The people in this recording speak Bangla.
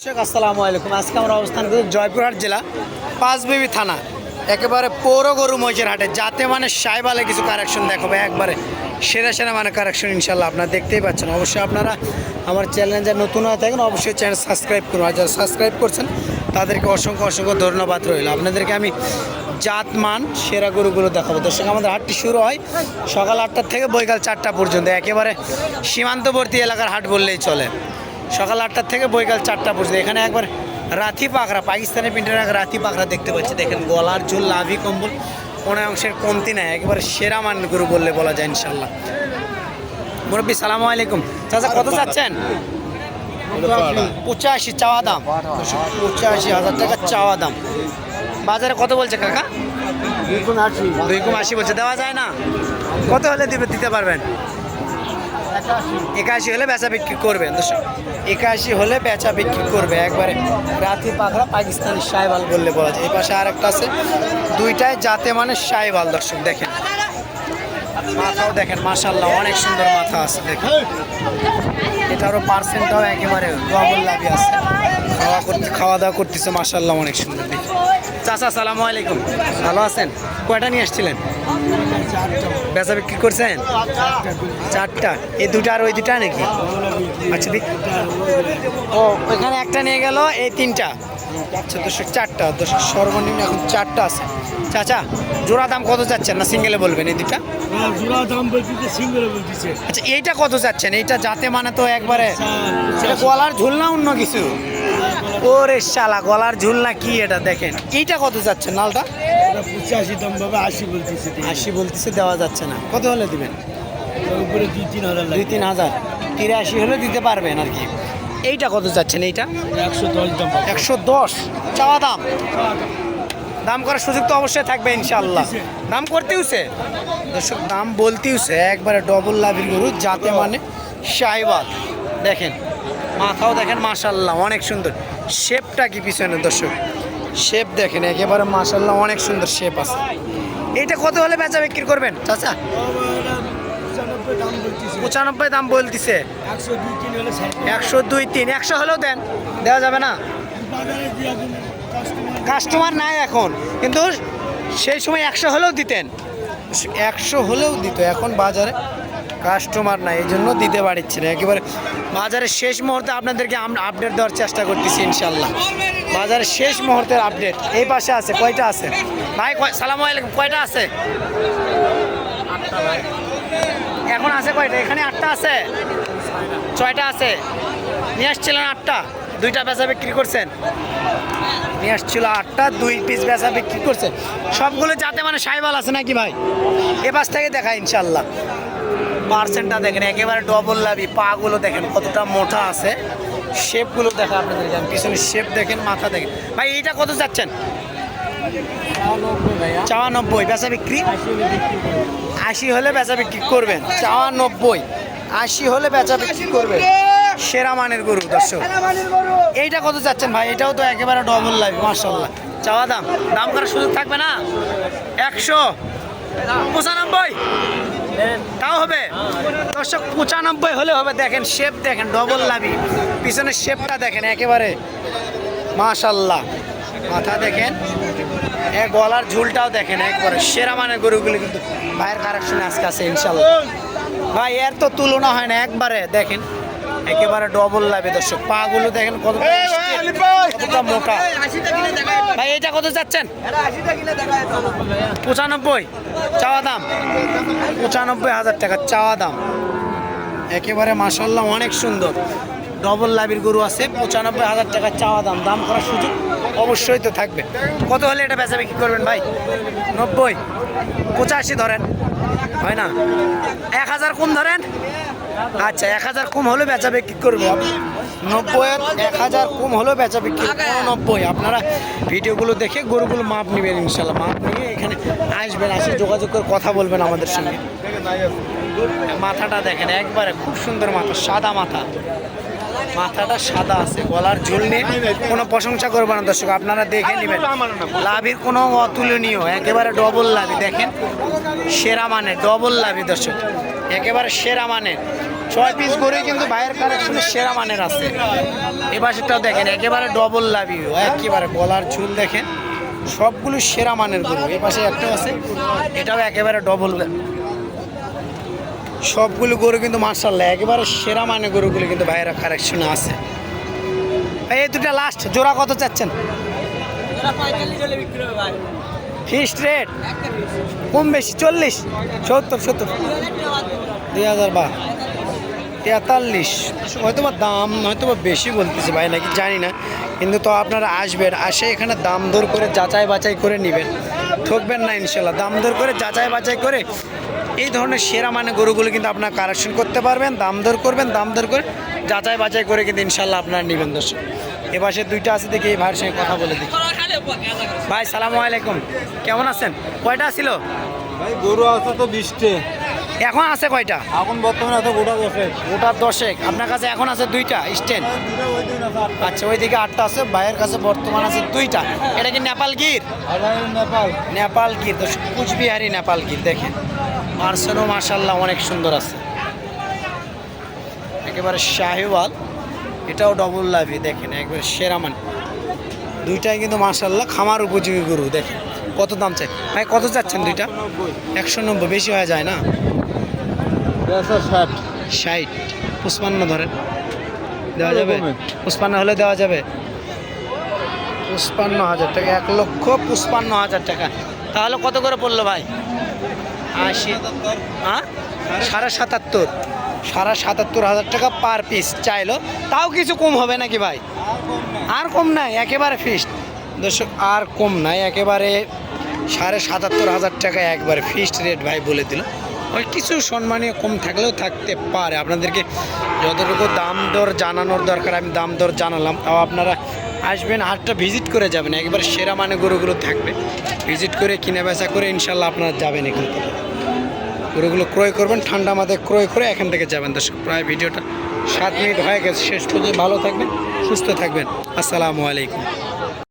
দর্শক আসসালামু আলাইকুম। আজকে আমরা অবস্থান করি জয়পুরহাট জেলা, পাঁচবিবি থানা। একেবারে পৌর গরু মহিষের হাটে। যাতে মানে সাইবালে কিছু কারেকশন দেখাবো, একবারে সেরা সেরা মানে কারেকশন ইনশাল্লাহ আপনারা দেখতেই পাচ্ছেন। অবশ্যই আপনারা আমার চ্যানেল যা নতুন হয়ে থাকেন, অবশ্যই চ্যানেল সাবস্ক্রাইব করুন। আর যারা সাবস্ক্রাইব করছেন, তাদেরকে অসংখ্য অসংখ্য ধন্যবাদ রইল। আপনাদেরকে আমি জাত মান সেরা গরুগুলো দেখাবো। দর্শক, আমাদের হাটটি শুরু হয় সকাল আটটার থেকে বৈকাল চারটা পর্যন্ত। একেবারে সীমান্তবর্তী এলাকার হাট বললেই চলে। সকাল আটটার থেকে বৈকাল চারটা পর্যন্ত। এখানে একবার রাথি পাখরা পাকিস্তানি প্রিন্টের এক রাথি পাখরা দেখতে পাচ্ছি। দেখেন গলার চুল লাভি কম্বল কোনো অংশের কমতি নাই একবার সেরা মান গরু বললে বলা যায় ইনশাল্লাহ মুরব্বী সালামু আলাইকুম। চাচা কত চাচ্ছেন? পঁচাশি চাওয়া দাম। পঁচাশি হাজার টাকা চাওয়া দাম। বাজারে কত বলছে কাকা? দুই কম আশি বলছে দেওয়া যায় না? কত হলে দিবে দিতে পারবেন? একাশি হলে বেচা বিক্রি করবেন দর্শক। একাশি হলে বেচা বিক্রি করবে, একবারে রাতি পাখরা পাকিস্তানি সাইবাল বললে বলা যায়। এই পাশে আর একটা আছে, দুইটাই জাতে মানে সাইবাল দর্শক, দেখেন। মাথাও দেখেন মাসাল্লাহ অনেক সুন্দর মাথা আছে, দেখেন। এটারও পার্সেন্টটাও একেবারে ডবল লাগে আছে। খাওয়া করতে খাওয়া দাওয়া করতেছে মাশাল্লাহ অনেক সুন্দর দেখি চাচা সালামু আলাইকুম। ভালো আছেন? কয়টা নিয়ে আসছিলেন? বেচা বিক্রি করছেন? চারটা। এই দুটা আর ওই দুটা নাকি? আচ্ছা ও ওইখানে একটা নিয়ে গেল এই তিনটা। আচ্ছা দর্শক চারটা দর্শক সর্বনিম্ন এখন চারটা আছে। চাচা জোড়া দাম কত যাচ্ছেন না সিঙ্গেলে বলবেন এই দুটা? জোড়া দাম সিঙ্গেল আচ্ছা এইটা কত যাচ্ছেন এইটা যাতে মানে তো একবারে সেটা গলার ঝুল না অন্য কিছু। ওরে শালা গলার ঝুল না কি এটা দেখেন। এইটা কত যাচ্ছে নালটা? পঁচাশি দাম পাবে আশি বলতেছে আশি বলতেছে দেওয়া যাচ্ছে না। কত হলে দিবেন? উপরে দুই তিন হাজার দুই তিন হাজার। তিরাশি হলে দিতে পারবেন আর কি। এইটা কত যাচ্ছেন এইটা? একশো দশ দাম একশো দশ। চাওয়া দাম? দাম। করার সুযোগ তো অবশ্যই থাকবে ইনশাল্লাহ দাম করতেওছে দর্শক দাম বলতেওছে একবারে ডবল লাভের গরু যাতে মানে শাহিবাদ দেখেন মাথাও দেখেন মাশাল্লাহ অনেক সুন্দর। শেপটা কি পিছনে, দর্শক? শেপ দেখেন, একেবারে মাশাল্লাহ অনেক সুন্দর শেপ আছে। এইটা কত হলে বেচা বিক্রি করবেন, চাচা? পঁচানব্বই দাম বলতেছে। একশো দুই তিন, একশো হলেও দেন, দেওয়া যাবে না? কাস্টমার নাই এখন, কিন্তু সেই সময় একশো হলেও দিতেন। একশো হলেও দিত, এখন বাজারে কাস্টমার নাই এই জন্য দিতে পারছি না। একেবারে বাজারের শেষ মুহূর্তে আপনাদেরকে আমরা আপডেট দেওয়ার চেষ্টা করতেছি ইনশাল্লাহ বাজারের শেষ মুহূর্তের আপডেট এই পাশে আছে, কয়টা আছে? ভাই সালাম আলাইকুম, কয়টা আছে? এখন আছে কয়টা? এখানে আটটা আছে? ছয়টা আছে? নিয়ে আসছিলেন আটটা? দুইটা বেচা বিক্রি করছেন? নিয়ে আসছিল আটটা, দুই পিস বেচা বিক্রি করছেন। সবগুলো যাতে মানে সাইবাল আছে নাকি ভাই? এ পাশ থেকে দেখা ইনশাল্লাহ পার্সেন্টটা দেখেন একেবারে ডবল লাভি পাগুলো দেখেন কতটা মোটা আছে। শেপগুলো দেখা আপনাদের জান পিছনে শেপ দেখেন মাথা দেখেন। ভাই এইটা কত যাচ্ছেন চাওয়া নব্বই বেচা বিক্রি? আশি হলে বেচা বিক্রি করবেন। চাওয়া নব্বই আশি হলে বেচা বিক্রি করবেন। সেরা মানের গরু দর্শক। এইটা কত চাচ্ছেন ভাই? এটাও তো একেবারে ডবল লাগবে মার্শাল্লাহ চাওয়া দাম। দাম করার সুযোগ থাকবে না? একশো। পঁচানব্বই? তাও হবে? দর্শক পঁচানব্বই হলে হবে। দেখেন শেপ দেখেন ডবল লাভি। পিছনের শেপটা দেখেন একেবারে। মাশাল্লাহ। মাথা দেখেন। এ গলার ঝুলটাও দেখেন একবারে। সেরা মানের গরুগুলো কিন্তু ভাইয়ের কারেকশনে আজকে আছে ইনশাল্লাহ। ভাই এর তো তুলনা হয় না একবারে দেখেন। একেবারে ডবল লাভে দর্শক। পা গুলো দেখেন কতটা মোটা। ভাই এটা কত যাচ্ছেন? পঁচানব্বই। চাওয়া দাম? পঁচানব্বই হাজার টাকা চাওয়া দাম। একেবারে মাসাল্লাহ অনেক সুন্দর। ডবল লাভির গরু আছে, পঁচানব্বই হাজার টাকা চাওয়া দাম দাম করার সুযোগ অবশ্যই তো থাকবে। কত হলে এটা বেচা বিক্রি করবেন ভাই? নব্বই। পঁচাশি ধরেন। হয় না? এক হাজার কম ধরেন? আচ্ছা এক হাজার কম হলে বেচা বিক্রি করব নব্বই, এক হাজার কম হলেও বেচা বিক্রি নব্বই আপনারা ভিডিওগুলো দেখে গরুগুলো মাপ নেবেন ইনশাল্লাহ মাপ নিয়ে এখানে আসবেন, আসে যোগাযোগ করে কথা বলবেন আমাদের সঙ্গে। মাথাটা দেখেন একবারে খুব সুন্দর মাথা সাদা মাথা। মাথাটা সাদা আছে গলার ঝুল নিয়ে কোনো প্রশংসা করব না দর্শক আপনারা দেখে নেবেন। লাভির কোনো অতুলনীয় একেবারে ডবল লাভি দেখেন। সেরা মানে ডবল লাভি দর্শক। একেবারে সেরা মানে ছয় পিস গরুই কিন্তু ভাইয়ের কালেকশনে সেরা মানের আছে। এ পাশেরটাও দেখেন একেবারে ডবল লাভি একেবারে গলার ঝুল দেখেন। সবগুলো সেরা মানের গরু এ পাশে একটাও আছে। এটাও একেবারে ডবল সবগুলো গরু কিন্তু মার্শাল্লাহ একেবারে সেরা মানে গরুগুলো কিন্তু ভাইয়েরা কালেকশনে আছে। এই দুটা লাস্ট জোড়া কত চাচ্ছেন? ফিক্সড রেট কম বেশি চল্লিশ? সত্তর সত্তর? দুই হাজার বা তেতাল্লিশ। হয়তো বা দাম হয়তো বা বেশি বলতেছে ভাই নাকি জানি না। কিন্তু তো আপনারা আসবেন আসে এখানে দাম দর করে যাচাই বাছাই করে নেবেন। ঠকবেন না ইনশাল্লাহ দাম দর করে যাচাই বাছাই করে এই ধরনের সেরা মানে গরুগুলো কিন্তু আপনার কারেকশন করতে পারবেন দাম দর করবেন দাম দর করে যাচাই বাছাই করে কিন্তু ইনশাল্লাহ আপনার নেবেন দর্শক। এ পাশে দুইটা আছে দেখি এই ভাইয়ের সঙ্গে কথা বলে দেখি। ভাই সালাম আলাইকুম। কেমন আছেন? কয়টা ছিল? ভাই গরু আছে তো বিশটে। এখন আছে কয়টা? এখন বর্তমানে আছে গোটা বসে ওটা দশেক। আপনার কাছে এখন আছে দুইটা স্ট্যান্ড আচ্ছা ওইদিকে আটটা আছে ভাইয়ের কাছে বর্তমান আছে দুইটা। এটা কি নেপাল গির? নেপাল। নেপাল গির তো কুচবিহারি নেপাল গির দেখেন। মার্সেলও মার্শাল্লাহ অনেক সুন্দর আছে। একেবারে শাহিওয়াল এটাও ডবল লাভি দেখেন একবারে সেরা মান। দুইটাই কিন্তু মার্শাল্লাহ খামার উপযোগী গরু দেখেন কত দাম চাই? ভাই কত চাচ্ছেন দুইটা? একশো নব্বই বেশি হয়ে যায় না? ষাট। ষাট পুষ্পান্ন ধরেন। দেওয়া যাবে। পুষ্পান্ন হলে দেওয়া যাবে? পুষ্পান্ন হাজার টাকা এক লক্ষ পুষ্পান্ন হাজার টাকা। তাহলে কত করে পড়ল ভাই? আশি হ্যাঁ? সাড়ে সাতাত্তর। সাড়ে সাতাত্তর হাজার টাকা পার পিস চাইলো। তাও কিছু কম হবে নাকি ভাই? আর কম নাই, একেবারে ফিক্সড দর্শক, আর কম নাই, একেবারে সাড়ে সাতাত্তর হাজার টাকা একবারে ফিক্সড রেট ভাই বলে দিল। ওই কিছু সম্মানীয় কম থাকলেও থাকতে পারে। আপনাদেরকে যতটুকু দাম দর জানানোর দরকার, আমি দাম দর জানালাম। তাও আপনারা আসবেন, হাটটা ভিজিট করে যাবেন, একবার সেরা মানে গরুগুলো থাকবে। ভিজিট করে কিনে বেচা করে ইনশাল্লাহ আপনারা যাবেন এখান থেকে। গরুগুলো ক্রয় করবেন, ঠান্ডা মাথায় ক্রয় করে এখান থেকে যাবেন। দর্শক, প্রায় ভিডিওটা সাত মিনিট হয়ে গেছে। শেষ পর্যন্ত ভালো থাকবেন, সুস্থ থাকবেন। আসসালামু আলাইকুম।